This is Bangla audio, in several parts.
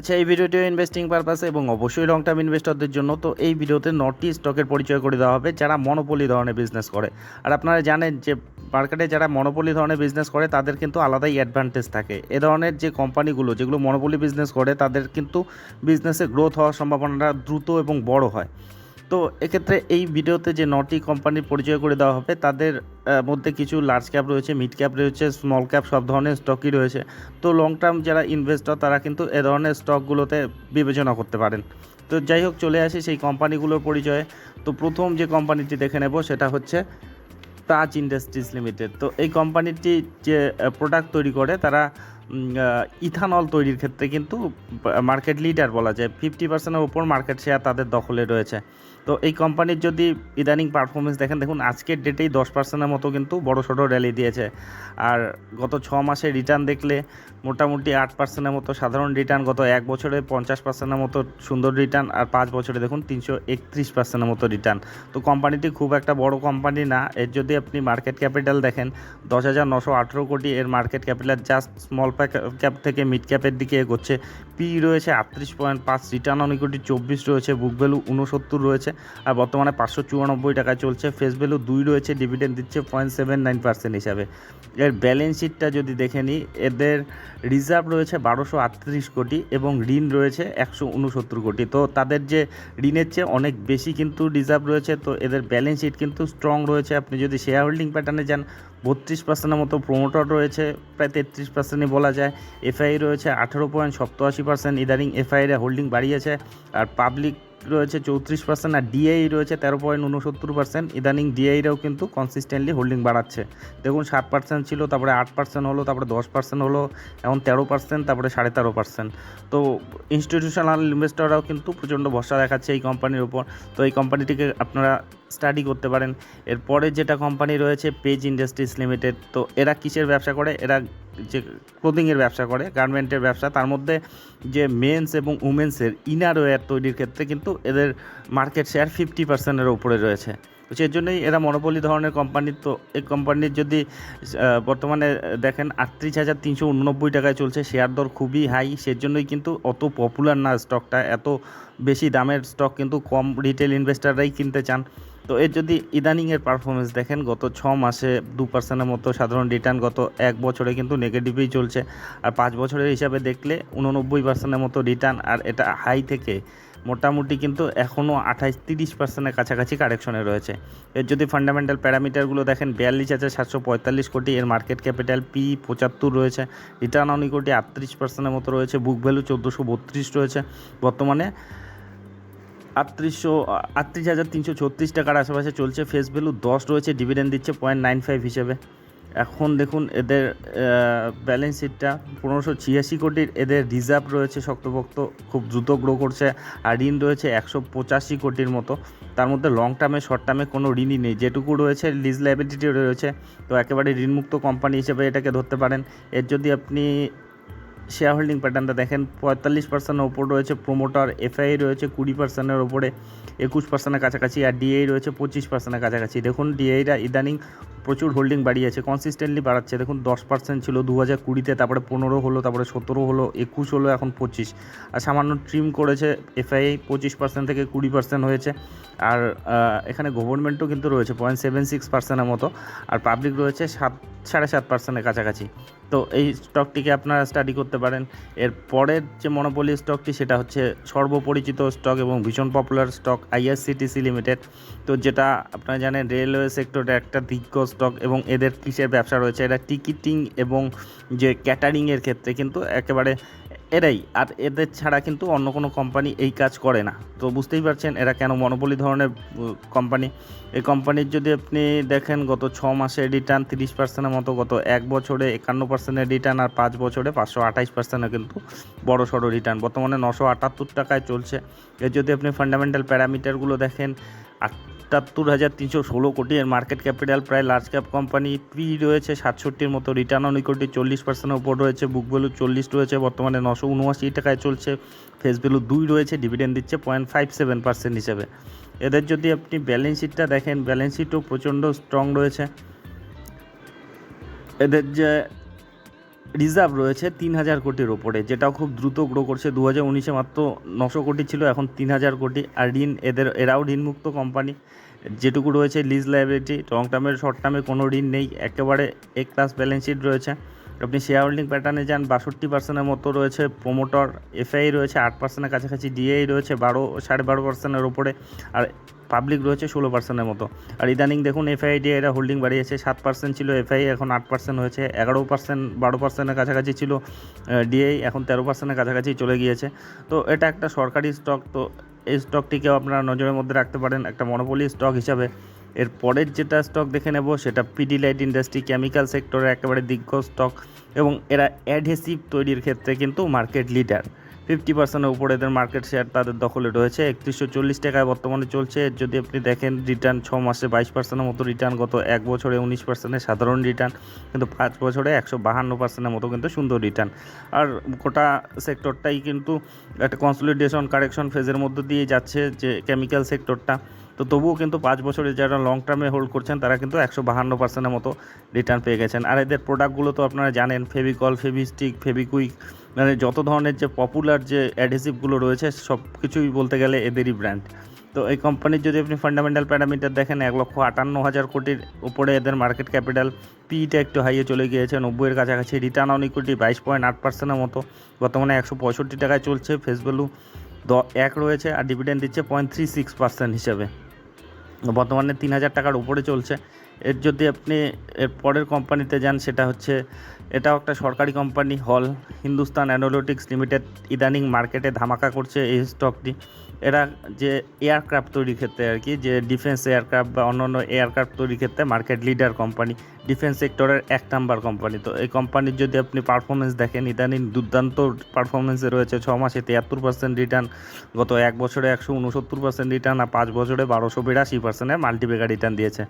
আচ্ছা এই ভিডিওটিও ইনভেস্টিং পারপাসে এবং অবশ্যই লং টার্ম ইনভেস্টরদের জন্য তো এই ভিডিওতে নটি স্টকের পরিচয় করে দেওয়া হবে, যারা মনোপলি ধরনের বিজনেস করে। আর আপনারা জানেন যে মার্কেটে যারা মনোপলি ধরনের বিজনেস করে, তাদের কিন্তু আলাদাই অ্যাডভান্টেজ থাকে। এ ধরনের যে কোম্পানিগুলো যেগুলো মনোপলি বিজনেস করে, তাদের কিন্তু বিজনেসে গ্রোথ হওয়ার সম্ভাবনাটা দ্রুত এবং বড় হয়। তো এক্ষেত্রে এই ভিডিওতে যে নটি কোম্পানির পরিচয় করে দেওয়া হবে, তাদের মধ্যে কিছু লার্জ ক্যাপ রয়েছে মিড ক্যাপ রয়েছে স্মল ক্যাপ সব ধরনের স্টকই রয়েছে। তো লং টার্ম যারা ইনভেস্টর তারা কিন্তু এ ধরনের স্টকগুলোতে বিবেচনা করতে পারেন। তো যাই হোক, চলে আসি সেই কোম্পানিগুলোর পরিচয়ে। তো প্রথম যে কোম্পানিটি দেখে নেব, সেটা হচ্ছে তাজ ইন্ডাস্ট্রিজ লিমিটেড তো এই কোম্পানিটি যে প্রোডাক্ট তৈরি করে, তারা ইথানল তৈরির ক্ষেত্রে কিন্তু মার্কেট লিডার বলা যায়। ফিফটি পার্সেন্টের ওপর মার্কেট শেয়ার তাদের দখলে রয়েছে। তো এই কোম্পানির যদি ইদানিং পারফরমেন্স দেখেন, দেখুন, আজকের ডেটেই দশ পার্সেন্টের মতো কিন্তু বড় সড়ো র্যালি দিয়েছে। আর গত ছ মাসে রিটার্ন দেখলে মোটামুটি আট পার্সেন্টের মতো সাধারণ রিটার্ন গত এক বছরে, পঞ্চাশ পার্সেন্টের মতো সুন্দর রিটার্ন আর পাঁচ বছরে দেখুন তিনশো একত্রিশ পার্সেন্টের মতো রিটার্ন তো কোম্পানিটি খুব একটা বড় কোম্পানি না, এর যদি আপনি মার্কেট ক্যাপিটাল দেখেন, দশ হাজার নশো আঠেরো কোটি এর market capital just small cap থেকে মিড ক্যাপের দিকে এগোচ্ছে। পি রয়েছে আটত্রিশ পয়েন্ট পাঁচ রিটার্ন অন ইকুইটি চব্বিশ রয়েছে বুক ভ্যালু উনসত্তর রয়েছে আর বর্তমানে পাঁচশো চুরানব্বই টাকায় চলছে। ফেস ভ্যালু দুই রয়েছে ডিভিডেন্ড দিচ্ছে পয়েন্ট সেভেন নাইন পার্সেন্ট হিসাবে। এর ব্যালেন্স শিটটা যদি দেখে নিই, এদের রিজার্ভ রয়েছে বারোশো আটত্রিশ কোটি এবং ঋণ রয়েছে একশো উনসত্তর কোটি। তো তাদের যে ঋণের চেয়ে অনেক বেশি কিন্তু রিজার্ভ রয়েছে, তো এদের ব্যালেন্স শিট কিন্তু স্ট্রং রয়েছে। আপনি যদি শেয়ার হোল্ডিং প্যাটার্নে যান, বত্রিশ পার্সেন্টের মতো প্রোমোটর রয়েছে, প্রায় তেত্রিশ পার্সেন্টই বলা যায়। এফআই রয়েছে আঠেরো পয়েন্ট সপ্তআশি পার্সেন্ট ইদানিং এফআইরা হোল্ডিং বাড়িয়েছে। আর পাবলিক রয়েছে চৌত্রিশ পার্সেন্ট আর ডিআই রয়েছে তেরো পয়েন্ট উনসত্তর পার্সেন্ট ইদানিং ডিআইরাও কিন্তু কনসিস্টেন্টলি হোল্ডিং বাড়াচ্ছে। দেখুন সাত পার্সেন্ট ছিল, তারপরে আট পার্সেন্ট হলো, তারপরে দশ পার্সেন্ট হলো, এখন তেরো পার্সেন্ট তারপরে সাড়ে তেরো পার্সেন্ট তো ইনস্টিটিউশনাল ইনভেস্টররাও কিন্তু প্রচণ্ড ভরসা দেখাচ্ছে এই কোম্পানির উপর। তো এই কোম্পানিটিকে আপনারা স্টাডি করতে পারেন। এরপরে যেটা কোম্পানি রয়েছে পেজ ইন্ডাস্ট্রিজ লিমিটেড তো এরা কিসের ব্যবসা করে? এরা যে ক্লোদিংয়ের ব্যবসা করে গার্মেন্টের ব্যবসা, তার মধ্যে যে মেন্স এবং উমেন্সের ইনার ওয়্যার তৈরির ক্ষেত্রে কিন্তু এদের মার্কেট শেয়ার ফিফটি পার্সেন্টের উপরে রয়েছে। সেই জন্যই এরা মনোপলি ধরনের কোম্পানি তো, এই কোম্পানির যদি বর্তমানে দেখেন আটত্রিশ হাজার তিনশো উননব্বই টাকায় চলছে শেয়ার দর খুবই হাই সেজন্যই কিন্তু অত পপুলার না স্টকটা এত বেশি দামের স্টক কিন্তু কম রিটেল ইনভেস্টাররাই কিনতে চান। তো এর যদি ইদানিংয়ের পারফরমেন্স দেখেন, গত ছ মাসে দু পার্সেন্টের মতো সাধারণ রিটার্ন গত এক বছরে কিন্তু নেগেটিভই চলছে। আর পাঁচ বছরের হিসাবে দেখলে উননব্বই পার্সেন্টের মতো রিটার্ন আর এটা হাই থেকে মোটামুটি কিন্তু এখনও আঠাইশ তিরিশ পার্সেন্টের কাছাকাছি কারেকশনে রয়েছে। এর যদি ফান্ডামেন্টাল প্যারামিটারগুলো দেখেন, বিয়াল্লিশ হাজার সাতশো পঁয়তাল্লিশ কোটি এর মার্কেট ক্যাপিটাল পি পঁচাত্তর রয়েছে। রিটার্ন অন ইকুইটি আটত্রিশ পার্সেন্টের মতো রয়েছে। বুক ভ্যালু চোদ্দোশো বত্রিশ রয়েছে। বর্তমানে আটত্রিশশো, আটত্রিশ হাজার তিনশো ছত্রিশ টাকার আশেপাশে চলছে। ফেস ভ্যালু দশ রয়েছে ডিভিডেন্ড দিচ্ছে পয়েন্ট নাইন ফাইভ হিসেবে। এখন দেখুন, এদের ব্যালেন্স শিটটা পনেরোশো ছিয়াশি কোটির। এদের রিজার্ভ রয়েছে শক্তপোক্ত, খুব দ্রুত গ্রো করছে। আর ঋণ রয়েছে একশো পঁচাশি কোটির মতো। তার মধ্যে লং টার্মে শর্ট টার্মে কোনো ঋণই নেই। যেটুকু রয়েছে লিজ লাইবিলিটি রয়েছে। তো একেবারে ঋণমুক্ত কোম্পানি হিসেবে এটাকে ধরতে পারেন। এর যদি আপনি শেয়ার হোল্ডিং প্যাটার্নটা দেখেন, পঁয়তাল্লিশ পার্সেন্টের ওপর রয়েছে প্রোমোটার এফআই রয়েছে কুড়ি পার্সেন্টের ওপরে একুশ পার্সেন্টের কাছাকাছি, আর ডিআই রয়েছে পঁচিশ পার্সেন্টের কাছাকাছি। দেখুন ডিআইরা ইদানিং প্রচুর হোল্ডিং বাড়িয়েছে কনসিস্টেন্টলি বাড়াচ্ছে। দেখুন, দশ পার্সেন্ট ছিল দু হাজার কুড়িতে, তারপরে পনেরো হলো, তারপরে সতেরো হলো, একুশ হলো, এখন পঁচিশ। আর সামান্য ট্রিম করেছে এফআই পঁচিশ পার্সেন্ট থেকে কুড়ি পার্সেন্ট হয়েছে। আর এখানে গভর্নমেন্টও কিন্তু রয়েছে পয়েন্ট সেভেন সিক্স পার্সেন্টের মতো। আর পাবলিক রয়েছে সাত, সাড়ে সাত পার্সেন্টের কাছাকাছি। তো এই স্টকটিকে আপনারা স্টাডি করতে পারেন। এর পরের যে মনোপলি স্টকটি সেটা হচ্ছে সর্বপরিচিত স্টক এবং ভীষণ পপুলার স্টক আইআরসিটিসি লিমিটেড তো যেটা আপনারা জানেন রেলওয়ে সেক্টরের একটা দিগ্গজ স্টক এবং এদের কিসের ব্যবসা রয়েছে, এরা টিকিটিং এবং যে ক্যাটারিংয়ের ক্ষেত্রে কিন্তু একেবারে এরাই। আর এদের ছাড়া কিন্তু অন্য কোনো কোম্পানি এই কাজ করে না। তো বুঝতেই পারছেন এরা কেন মনোপলি ধরনের কোম্পানি এই কোম্পানির যদি আপনি দেখেন, গত ছ মাসে রিটার্ন তিরিশ পার্সেন্টের মতো, গত এক বছরে একান্ন পার্সেন্টের রিটার্ন আর পাঁচ বছরে পাঁচশো আঠাইশ পার্সেন্টের কিন্তু বড় সড়ো রিটার্ন বর্তমানে নশো আটাত্তর টাকায় চলছে। এর যদি আপনি ফান্ডামেন্টাল প্যারামিটারগুলো দেখেন আটাত্তর হাজার তিনশো ষোলো কোটি এর মার্কেট ক্যাপিটাল প্রায় লার্জ ক্যাপ কোম্পানি পি রয়েছে, সাতষট্টির মতো রিটার্ন অন ইকুইটি চল্লিশ পার্সেন্টের উপর রয়েছে বুক ভ্যালু চল্লিশ রয়েছে, বর্তমানে নশো উনআশি টাকায় চলছে ফেস ভ্যালু দুই রয়েছে ডিভিডেন্ড দিচ্ছে পয়েন্ট ফাইভ সেভেন পার্সেন্ট হিসেবে। এদের যদি আপনি ব্যালেন্স শিটটা দেখেন ব্যালেন্স শিটও প্রচণ্ড স্ট্রং রয়েছে। এদের যে রিজার্ভ রয়েছে তিন হাজার কোটির ওপরে, যেটাও খুব দ্রুত গ্রো করছে। দু হাজার উনিশে মাত্র নশো কোটি ছিল, এখন তিন হাজার কোটি। আর ঋণ, এদের, এরাও ঋণমুক্ত কোম্পানি যেটুকু রয়েছে লিজ লাইবিলিটি লং টার্মের শর্ট টার্মে কোনো ঋণ নেই। একেবারে এ ক্লাস ব্যালেন্স শিট রয়েছে। আপনি শেয়ার হোল্ডিং প্যাটার্নে যান, বাষট্টি পার্সেন্টের মতো রয়েছে। প্রোমোটর এফআই রয়েছে, আট পার্সেন্টের কাছাকাছি ডিআই রয়েছে, বারো, সাড়ে বারো পার্সেন্টের ওপরে। আর পাবলিক রয়েছে ষোলো পার্সেন্টের মতো। আর ইদানিং দেখুন এফআইডি এরা হোল্ডিং বাড়িয়েছে, সাত পার্সেন্ট ছিল এফআই এখন আট পার্সেন্ট হয়েছে, এগারো পার্সেন্ট বারো পার্সেন্টের কাছাকাছি ছিল ডিআই এখন তেরো পার্সেন্টের কাছাকাছি চলে গিয়েছে। তো এটা একটা সরকারি স্টক তো এই স্টকটিকেও আপনারা নজরের মধ্যে রাখতে পারেন, একটা মনোপলি স্টক হিসাবে। এর পরের যেটা স্টক দেখে নেব, সেটা পিডি লাইট ইন্ডাস্ট্রি কেমিক্যাল সেক্টরের একেবারে দিগ্গজ স্টক এবং এরা অ্যাডহেসিভ তৈরির ক্ষেত্রে কিন্তু মার্কেট লিডার ফিফটি পার্সেন্টের উপরে এদের মার্কেট শেয়ার তাদের দখলে রয়েছে। একত্রিশশো চল্লিশ টাকায় বর্তমানে চলছে। যদি আপনি দেখেন রিটার্ন ছ মাসে বাইশ পার্সেন্টের মতো রিটার্ন গত এক বছরে উনিশ পার্সেন্টের সাধারণ রিটার্ন কিন্তু পাঁচ বছরে একশো বাহান্ন পার্সেন্টের মতো কিন্তু সুন্দর রিটার্ন আর গোটা সেক্টরটাই কিন্তু একটা কনসলিডেশন কারেকশন ফেজের মধ্য দিয়ে যাচ্ছে যে কেমিক্যাল সেক্টরটা তো তবুও কিন্তু পাঁচ বছরে যারা লং টার্মে হোল্ড করছেন, তারা কিন্তু একশো বাহান্ন পার্সেন্টের মতো রিটার্ন পেয়ে গেছেন। আর এদের প্রোডাক্টগুলো তো আপনারা জানেন ফেভিকল ফেভিস্টিক ফেভিকুইক মানে যত ধরনের যে পপুলার যে অ্যাডহেসিভগুলো রয়েছে সব কিছুই বলতে গেলে এদেরই ব্র্যান্ড তো এই কোম্পানির যদি আপনি ফান্ডামেন্টাল প্যারামিটার দেখেন, এক লক্ষ আটান্ন হাজার কোটির উপরে এদের মার্কেট ক্যাপিটাল পিটা একটু হাইয়ে চলে গিয়েছে, নব্বইয়ের কাছাকাছি রিটার্ন অন ইকুইটি বাইশ পয়েন্ট আট পার্সেন্টের মতো। বর্তমানে একশো পঁয়ষট্টি টাকায় চলছে ফেস ভ্যালু দ, এক রয়েছে, আর ডিভিডেন্ড দিচ্ছে পয়েন্ট থ্রি সিক্স পার্সেন্ট হিসাবে। বর্তমানে তিন হাজার টাকার উপরে চলছে। এর যদি আপনি এর পরের কোম্পানিতে যান, সেটা হচ্ছে এটাও একটা সরকারি কোম্পানি হল হিন্দুস্তান অ্যানোলোটিক্স লিমিটেড ইদানিং মার্কেটে ধামাকা করছে এই স্টকটি এরা যে এয়ারক্রাফট তৈরির ক্ষেত্রে আর কি, যে ডিফেন্স এয়ারক্রাফট বা অন্যান্য এয়ারক্রাফট তৈরির ক্ষেত্রে মার্কেট লিডার কোম্পানি ডিফেন্স সেক্টরের এক নাম্বার কোম্পানি তো এই কোম্পানির যদি আপনি পারফরমেন্স দেখেন, ইদানিং দুর্দান্ত পারফরমেন্সে রয়েছে। ছ মাসে তিয়াত্তর পার্সেন্ট রিটার্ন গত এক বছরে একশো উনসত্তর পার্সেন্ট রিটার্ন আর পাঁচ বছরে বারোশো বিরাশি পার্সেন্টের মাল্টিপেকার রিটার্ন দিয়েছে।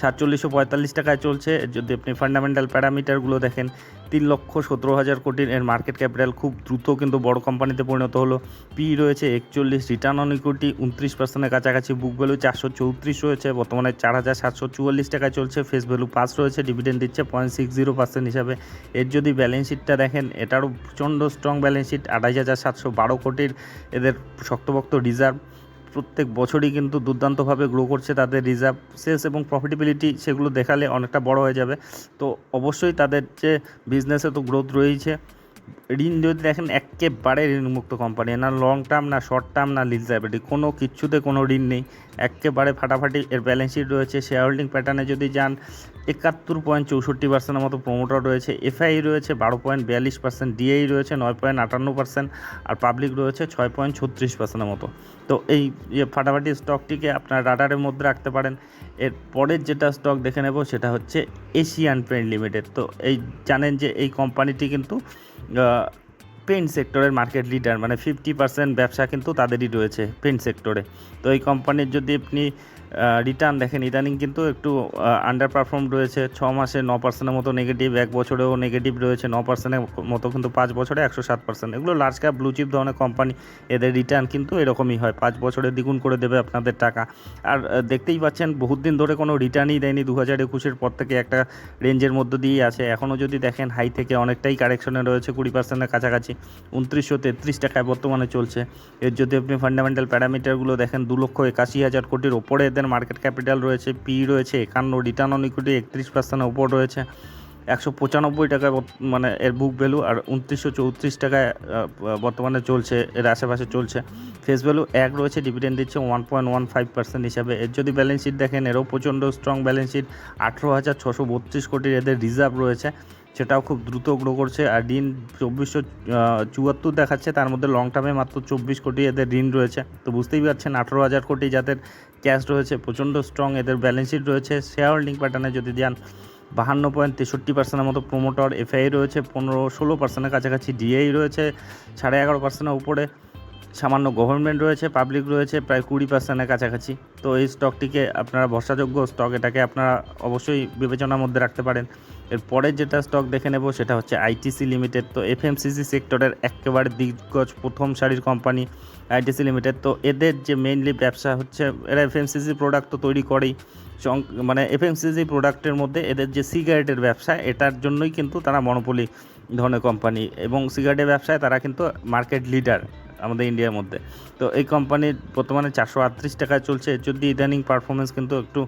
সাতচল্লিশশো পঁয়তাল্লিশ টাকায় চলছে। যদি আপনি ফান্ডামেন্টাল প্যারামিটারগুলো দেখেন তিন লক্ষ সতেরো হাজার কোটির এর মার্কেট ক্যাপিটাল খুব দ্রুত কিন্তু বড় কোম্পানিতে পরিণত হলো। পি রয়েছে একচল্লিশ রিটার্ন অন ইকুইটি উনত্রিশ পার্সেন্টের কাছাকাছি বুক ভ্যালু চারশো চৌত্রিশ রয়েছে, বর্তমানে চার হাজার সাতশো চুয়াল্লিশ টাকায় চলছে ফেস ভ্যালু পাঁচ রয়েছে ডিভিডেন্ড দিচ্ছে পয়েন্ট সিক্স জিরো পার্সেন্ট হিসাবে। এর যদি ব্যালেন্স শিটটা দেখেন, এটারও প্রচণ্ড স্ট্রং ব্যালেন্স শিট আড়াই হাজার সাতশো বারো কোটির এদের শক্তপোক্ত রিজার্ভ প্রত্যেক বছরই কিন্তু দুর্দান্তভাবে গ্রো করছে তাদের রিজার্ভ সেলস এবং প্রফিটেবিলিটি সেগুলো দেখালে অনেকটা বড় হয়ে যাবে। তো অবশ্যই তাদের যে বিজনেসে তো গ্রোথ রয়েছে ঋণ যদি দেখেন একেবারে ঋণমুক্ত কোম্পানি না লং টার্ম না শর্ট টার্ম না লিজ লাইবিলিটি কোনো কিচ্ছুতে কোনো ঋণ নেই। একেবারে ফাটাফাটি এর ব্যালেন্স শিট রয়েছে। শেয়ার হোল্ডিং প্যাটার্নে যদি যান, একাত্তর পয়েন্ট চৌষট্টি পার্সেন্টের মতো প্রোমোটার রয়েছে। এফআই রয়েছে, বারো পয়েন্ট বিয়াল্লিশ পার্সেন্ট ডিআই রয়েছে, নয় পয়েন্ট আটান্ন পার্সেন্ট আর পাবলিক রয়েছে, ছয় পয়েন্ট ছত্রিশ পার্সেন্টের মতো। তো এই যে ফাটাফাটি স্টকটিকে আপনার রাডারের মধ্যে রাখতে পারেন। এর পরের যেটা স্টক দেখে নেব, সেটা হচ্ছে এশিয়ান পেন্ট লিমিটেড তো এই জানেন যে এই কোম্পানিটি কিন্তু পেন্ট সেক্টরের মার্কেট লিডার মানে ফিফটি পার্সেন্ট ব্যবসা কিন্তু তাদেরই রয়েছে পেন্ট সেক্টরে তো এই কোম্পানির যদি আপনি রিটার্ন দেখেন, ইদানিং কিন্তু একটু আন্ডার পারফর্ম রয়েছে। ছ মাসে ন পার্সেন্টের মতো নেগেটিভ এক বছরেও নেগেটিভ রয়েছে। ন পার্সেন্টের মতো কিন্তু পাঁচ বছরে একশো সাত পার্সেন্ট এগুলো লার্জ ক্যাপ ব্লু চিপ ধরনের কোম্পানি এদের রিটার্ন কিন্তু এরকমই হয়। পাঁচ বছরে দ্বিগুণ করে দেবে আপনাদের টাকা। আর দেখতেই পাচ্ছেন, বহুত দিন ধরে কোনো রিটার্নই দেয়নি। দু হাজার একুশের পর থেকে একটা রেঞ্জের মধ্যে দিয়েই আছে। এখনও যদি দেখেন হাই থেকে অনেকটাই কারেকশনে রয়েছে, কুড়ি পার্সেন্টের কাছাকাছি। উনত্রিশশো তেত্রিশ টাকায় বর্তমানে চলছে। এর যদি আপনি ফান্ডামেন্টাল প্যারামিটারগুলো দেখেন, দু লক্ষ একাশি হাজার কোটির ওপরে এদের মার্কেট ক্যাপিটাল রয়েছে পি রয়েছে একান্ন রিটার্ন অন ইকুইটি একত্রিশ পার্সেন্টের ওপর রয়েছে। একশো পঁচানব্বই টাকা মানে এর বুক ভ্যালু আর উনত্রিশশো চৌত্রিশ টাকায় বর্তমানে চলছে, এর আশেপাশে চলছে। ফেস ভ্যালু এক রয়েছে ডিভিডেন্ড দিচ্ছে one point one five percent হিসাবে। এর যদি ব্যালেন্স শিট দেখেন, এরও প্রচণ্ড স্ট্রং ব্যালেন্স শিট আঠেরো হাজার ছশো বত্রিশ কোটির এদের রিজার্ভ রয়েছে। সেটাও খুব দ্রুত গ্রো করছে আর ঋণ চব্বিশশো চুয়াত্তর দেখাচ্ছে। তার মধ্যে লং টার্মে মাত্র চব্বিশ কোটি এদের ঋণ রয়েছে। তো বুঝতেই পারছেন, আঠেরো হাজার কোটি যাদের ক্যাশ রয়েছে, প্রচণ্ড স্ট্রং এদের ব্যালেন্স শিট রয়েছে। শেয়ার হোল্ডিং প্যাটার্নে যদি যান বাহান্ন পয়েন্ট তেষট্টি পার্সেন্টের মতো প্রোমোটর এফআই রয়েছে, পনেরো, ষোলো পার্সেন্টের কাছাকাছি ডিআই রয়েছে, সাড়ে এগারো পার্সেন্টের উপরে সামান্য গভর্নমেন্ট রয়েছে পাবলিক রয়েছে, প্রায় কুড়ি পার্সেন্টের কাছাকাছি। তো এই স্টকটিকে আপনারা ভরসাযোগ্য স্টক এটাকে আপনারা অবশ্যই বিবেচনার মধ্যে রাখতে পারেন। এর পরের যেটা স্টক দেখে নেব, সেটা হচ্ছে আইটিসি লিমিটেড তো এফএমসিসি সেক্টরের একেবারে দিগ্গজ প্রথম সারির কোম্পানি আইটিসি লিমিটেড তো এদের যে মেইনলি ব্যবসা হচ্ছে, এরা এফএমসিসি প্রোডাক্ট তো তৈরি করেই। মানে এফএমসিসি প্রোডাক্টের মধ্যে এদের যে সিগারেটের ব্যবসা, এটার জন্যই কিন্তু তারা মনোপলি ধরনের কোম্পানি এবং সিগারেটের ব্যবসায় তারা কিন্তু মার্কেট লিডার আমাদের ইন্ডিয়ার মধ্যে। তো এই কোম্পানির বর্তমানে চারশো আটত্রিশ টাকায় চলছে। যদি ইদানিং পারফরমেন্স কিন্তু একটু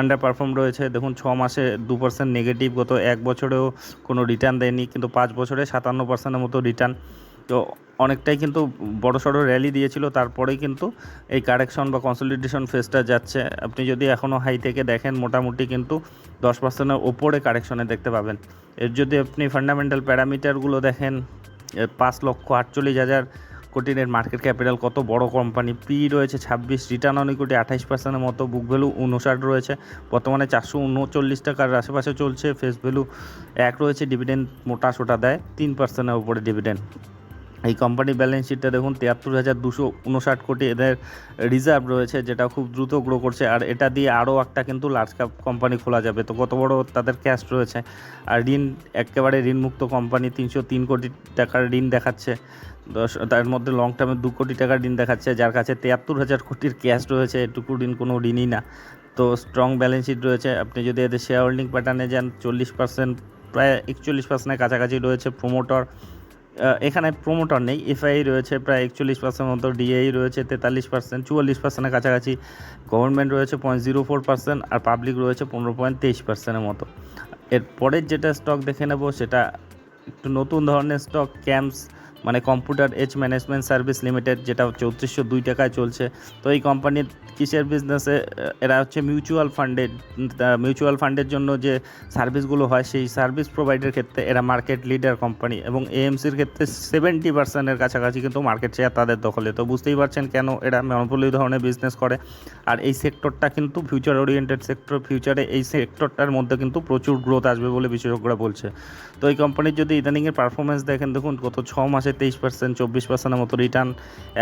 আন্ডার পারফর্ম রয়েছে। দেখুন, ছ মাসে দু পার্সেন্ট নেগেটিভ গত এক বছরেও কোনো রিটার্ন দেয়নি, কিন্তু পাঁচ বছরে সাতান্ন পার্সেন্টের মতো রিটার্ন তো অনেকটাই কিন্তু বড় সড়ো র্যালি দিয়েছিল, তারপরেই কিন্তু এই কারেকশন বা কনসলিডেশন ফেসটা যাচ্ছে। আপনি যদি এখনও হাই থেকে দেখেন, মোটামুটি কিন্তু দশ পার্সেন্টের ওপরে কারেকশনে দেখতে পাবেন। এর যদি আপনি ফান্ডামেন্টাল প্যারামিটারগুলো দেখেন পাঁচ লক্ষ আটচল্লিশ হাজার কোটির মার্কেট ক্যাপিটাল কত বড় কোম্পানি? পি রয়েছে ছাব্বিশ, রিটার্ন অন ইকুইটি আঠাইশ পার্সেন্টের মতো, বুক ভ্যালু উনষাট রয়েছে। বর্তমানে চারশো উনচল্লিশ টাকার আশেপাশে চলছে, ফেস ভ্যালু এক রয়েছে, ডিভিডেন্ড মোটা সোটা দেয়, তিন পার্সেন্টের উপরে ডিভিডেন্ড। এই কোম্পানির ব্যালেন্স শিটটা দেখুন, তিয়াত্তর হাজার দুশো উনষাট কোটি এদের রিজার্ভ রয়েছে, যেটা খুব দ্রুত গ্রো করছে। আর এটা দিয়ে আরও একটা কিন্তু লার্জ ক্যাপ কোম্পানি খোলা যাবে। তো কত বড় তাদের ক্যাশ রয়েছে? আর ঋণ, একেবারে ঋণমুক্ত কোম্পানি তিনশো তিন কোটি টাকার ঋণ দেখাচ্ছে। দশ, তার মধ্যে লং টার্মে দু কোটি টাকার ঋণ দেখাচ্ছে, যার কাছে তিয়াত্তর হাজার কোটির ক্যাশ রয়েছে। এটুকু ঋণ, কোনো ঋণই না। তো স্ট্রং ব্যালেন্স শিট রয়েছে। আপনি যদি এদের শেয়ার হোল্ডিং প্যাটার্নে যান, চল্লিশ পার্সেন্ট প্রায় একচল্লিশ পার্সেন্টের কাছাকাছি রয়েছে প্রোমোটর এখানে প্রোমোটার নেই। এফআই রয়েছে প্রায় একচল্লিশ পার্সেন্ট মতো ডিআই রয়েছে তেতাল্লিশ পার্সেন্ট চুয়াল্লিশ পার্সেন্টের কাছাকাছি। গভর্নমেন্ট রয়েছে পয়েন্ট জিরো ফোর পার্সেন্ট আর পাবলিক রয়েছে পনেরো পয়েন্ট তেইশ পার্সেন্টের মতো। এরপরের যেটা স্টক দেখে নেব, সেটা একটু নতুন ধরনের স্টক ক্যাম্পস মানে Computer Age Management Service Limited যেটা চৌত্রিশশো দুই টাকায় চলছে। তো এই কোম্পানির কিসের বিজনেসে এরা হচ্ছে মিউচুয়াল ফান্ডের মিউচুয়াল ফান্ডের জন্য যে সার্ভিসগুলো হয়, সেই সার্ভিস প্রোভাইডের ক্ষেত্রে এরা মার্কেট লিডার কোম্পানি এবং এএমসির ক্ষেত্রে সেভেন্টি পার্সেন্টের কাছাকাছি কিন্তু মার্কেট শেয়ার তাদের দখলে। তো বুঝতেই পারছেন কেন এরা মনোপলি ধরনের বিজনেস করে। আর এই সেক্টরটা কিন্তু ফিউচার ওরিয়েন্টেড সেক্টর ফিউচারে এই সেক্টরটার মধ্যে কিন্তু প্রচুর গ্রোথ আসবে বলে বিশেষজ্ঞরা বলছে। তো এই কোম্পানির যদি ইদানিংয়ের পারফরমেন্স দেখেন, দেখুন গত ছ মাসে তেইশ পার্সেন্ট চব্বিশ পার্সেন্টের মতো রিটার্ন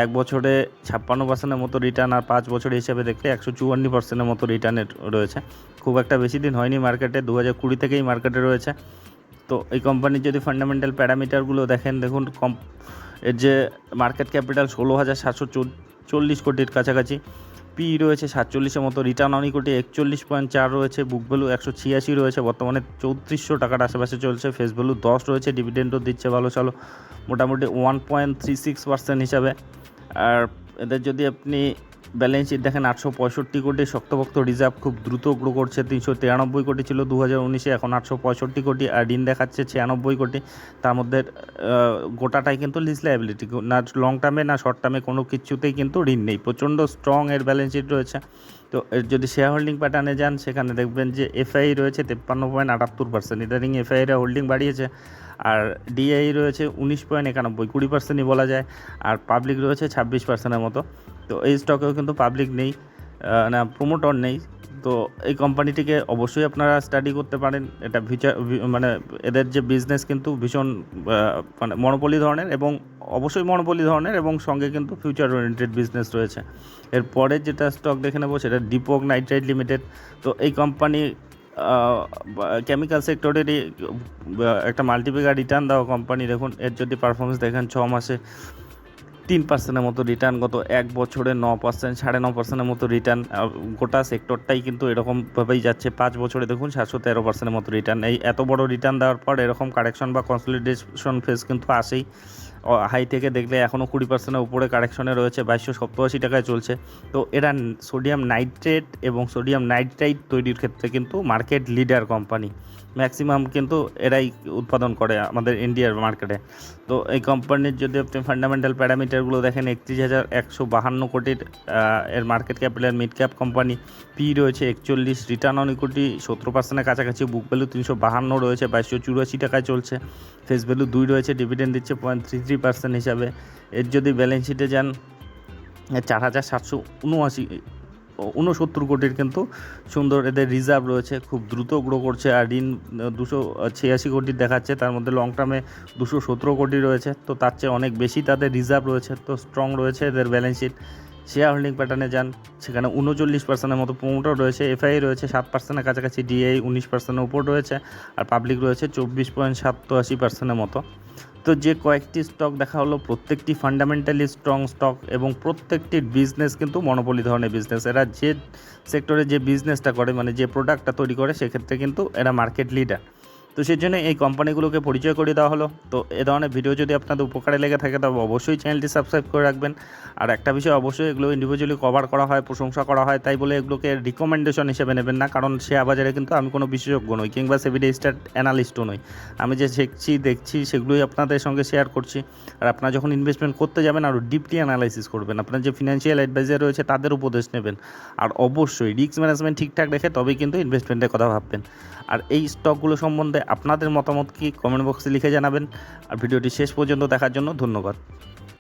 এক বছরে ছাপ্পান্ন পার্সেন্টের মতো রিটার্ন আর পাঁচ বছর হিসেবে দেখলে একশো চুয়ান্ন পার্সেন্টের মতো রিটার্নের রয়েছে। খুব একটা বেশি দিন হয়নি মার্কেটে দু হাজার কুড়ি থেকেই মার্কেটে রয়েছে। তো এই কোম্পানির যদি ফান্ডামেন্টাল প্যারামিটারগুলো দেখেন, দেখুন কম এর যে মার্কেট ক্যাপিটাল ষোলো হাজার সাতশো চল্লিশ কোটির কাছাকাছি। পি রয়েছে সাতচল্লিশের মতো রিটার্ন অন ইকুইটি একচল্লিশ পয়েন্ট চার রয়েছে বুক ভ্যালু একশো ছিয়াশি রয়েছে, বর্তমানে চৌত্রিশশো টাকার আশেপাশে চলছে ফেস ভ্যালু দশ রয়েছে ডিভিডেন্ডও দিচ্ছে ভালো, চলো মোটামুটি one point three six percent হিসাবে। আর এদের যদি আপনি ব্যালেন্স শিট দেখেন আটশো পঁয়ষট্টি কোটি শক্তভক্ত রিজার্ভ খুব দ্রুত গ্রো করছে, তিনশো তিরানব্বই কোটি ছিল দু হাজার উনিশে, এখন আটশো পঁয়ষট্টি কোটি, আর ঋণ দেখাচ্ছে ছিয়ানব্বই কোটি। তার মধ্যে গোটাটাই কিন্তু লিজ লাইবিলিটি না লং টার্মে না শর্ট টার্মে কোনো কিছুতেই কিন্তু ঋণ নেই। প্রচণ্ড স্ট্রং এর ব্যালেন্স শিট রয়েছে। তো যদি শেয়ার হোল্ডিং প্যাটার্নে যান, সেখানে দেখবেন যে এফআই রয়েছে তেপ্পান্ন পয়েন্ট আটাত্তর পার্সেন্ট ইদানিং এফআইরা হোল্ডিং বাড়িয়েছে আর ডিআই রয়েছে উনিশ পয়েন্ট একানব্বই, কুড়ি পার্সেন্টই বলা যায়, আর পাবলিক রয়েছে ছাব্বিশ পার্সেন্টের মতো। তো এই স্টকেও কিন্তু পাবলিক নেই না প্রোমোটর নেই। তো এই কোম্পানিটিকে অবশ্যই আপনারা স্টাডি করতে পারেন। এটা ফিচার মানে এদের যে বিজনেস কিন্তু ভীষণ মানে মনোপলি ধরনের এবং অবশ্যই মনোপলি ধরনের এবং সঙ্গে কিন্তু ফিউচার ওরিয়েন্টেড বিজনেস রয়েছে। এরপরে যেটা স্টক দেখে নেব সেটা ডিপক নাইট্রাইট লিমিটেড তো এই কোম্পানি কেমিক্যাল সেক্টরেরই একটা মাল্টিপিকার রিটার্ন দেওয়া কোম্পানি দেখুন, এর যদি পারফরমেন্স দেখেন, ছ মাসে তিন পার্সেন্টের মতো রিটার্ন গত এক বছরে ন পার্সেন্ট সাড়ে ন পার্সেন্টের মতো রিটার্ন গোটা সেক্টরটাই কিন্তু এরকমভাবেই যাচ্ছে। পাঁচ বছরে দেখুন, সাতশো তেরো পার্সেন্টের মতো রিটার্ন এই এত বড় রিটার্ন দেওয়ার পর এরকম কারেকশন বা কনসলিডেশন ফেজ কিন্তু আসেই। হাই থেকে দেখলে এখনও কুড়ি পার্সেন্টের উপরে কারেকশনে রয়েছে, বাইশশো সপ্তাশি টাকায় চলছে। তো এরা সোডিয়াম নাইট্রেট এবং সোডিয়াম নাইট্রাইট তৈরির ক্ষেত্রে কিন্তু মার্কেট লিডার কোম্পানি ম্যাক্সিমাম কিন্তু এরাই উৎপাদন করে আমাদের ইন্ডিয়ার মার্কেটে তো এই কোম্পানির যদি আপনি ফান্ডামেন্টাল প্যারামিটারগুলো দেখেন, একত্রিশ হাজার একশো বাহান্ন কোটির এর market capital mid cap company P রয়েছে একচল্লিশ রিটার্ন অন ইকুইটি সতেরো পার্সেন্টের কাছাকাছি বুক ভ্যালু তিনশো বাহান্ন রয়েছে, বাইশশো চুরাশি টাকায় চলছে। ফেস ভ্যালু দুই রয়েছে ডিভিডেন্ড দিচ্ছে পয়েন্ট থ্রি থ্রি পার্সেন্ট হিসাবে। এর যদি ব্যালেন্স শিটে যান, চার হাজার সাতশো উনআশি উনসত্তর কোটির কিন্তু সুন্দর এদের রিজার্ভ রয়েছে, খুব দ্রুত গ্রো করছে আর ঋণ দুশো ছিয়াশি কোটি দেখাচ্ছে, তার মধ্যে লং টার্মে দুশো সতেরো কোটি রয়েছে, তো তার চেয়ে অনেক বেশি তাদের রিজার্ভ রয়েছে, তো স্ট্রং রয়েছে এদের ব্যালেন্স শিট শেয়ার হোল্ডিং প্যাটার্নে যান, সেখানে উনচল্লিশ পার্সেন্টের মতো প্রোমোটার রয়েছে এফআই রয়েছে, সাত পার্সেন্টের কাছাকাছি ডিআই উনিশ পার্সেন্টের উপর রয়েছে, আর পাবলিক রয়েছে, চব্বিশ পয়েন্ট সাতাশি পার্সেন্টের মতো। তো যে কয়েকটি স্টক দেখা হলো, প্রত্যেকটি ফান্ডামেন্টালি স্ট্রং স্টক এবং প্রত্যেকটি বিজনেস কিন্তু মনোপলি ধরনের বিজনেস এরা যে সেক্টরে যে বিজনেসটা করে মানে যে প্রোডাক্টটা তৈরি করে, সেক্ষেত্রে কিন্তু এরা মার্কেট লিডার তো সেই জন্য এই কোম্পানিগুলোকে পরিচয় করে দেওয়া হলো। তো এ ধরনের ভিডিও যদি আপনাদের উপকারে লেগে থাকে, তবে অবশ্যই চ্যানেলটি সাবস্ক্রাইব করে রাখবেন। আর একটা বিষয় অবশ্যই, এগুলো ইন্ডিভিজুয়ালি কভার করা হয়, প্রশংসা করা হয়, তাই বলে এগুলোকে রিকমেন্ডেশন হিসেবে নেবেন না। কারণ শেয়ার বাজারে কিন্তু আমি কোনো বিশেষজ্ঞ নই, কিংবা সেভিডে স্টার্ট অ্যানালিস্টও নই। আমি যে শিখছি দেখছি, সেগুলোই আপনাদের সঙ্গে শেয়ার করছি। আর আপনারা যখন ইনভেস্টমেন্ট করতে যাবেন আরও ডিপলি অ্যানালাইসিস করবেন। আপনার যে ফিনান্সিয়াল অ্যাডভাইজার রয়েছে, তাদের উপদেশ নেবেন। আর অবশ্যই রিস্ক ম্যানেজমেন্ট ঠিকঠাক রেখে তবেই কিন্তু ইনভেস্টমেন্টের কথা ভাববেন। আর এই স্টকগুলো সম্বন্ধে আপনাদের মতামত কি কমেন্ট বক্সে লিখে জানাবেন। আর ভিডিওটি শেষ পর্যন্ত দেখার জন্য ধন্যবাদ।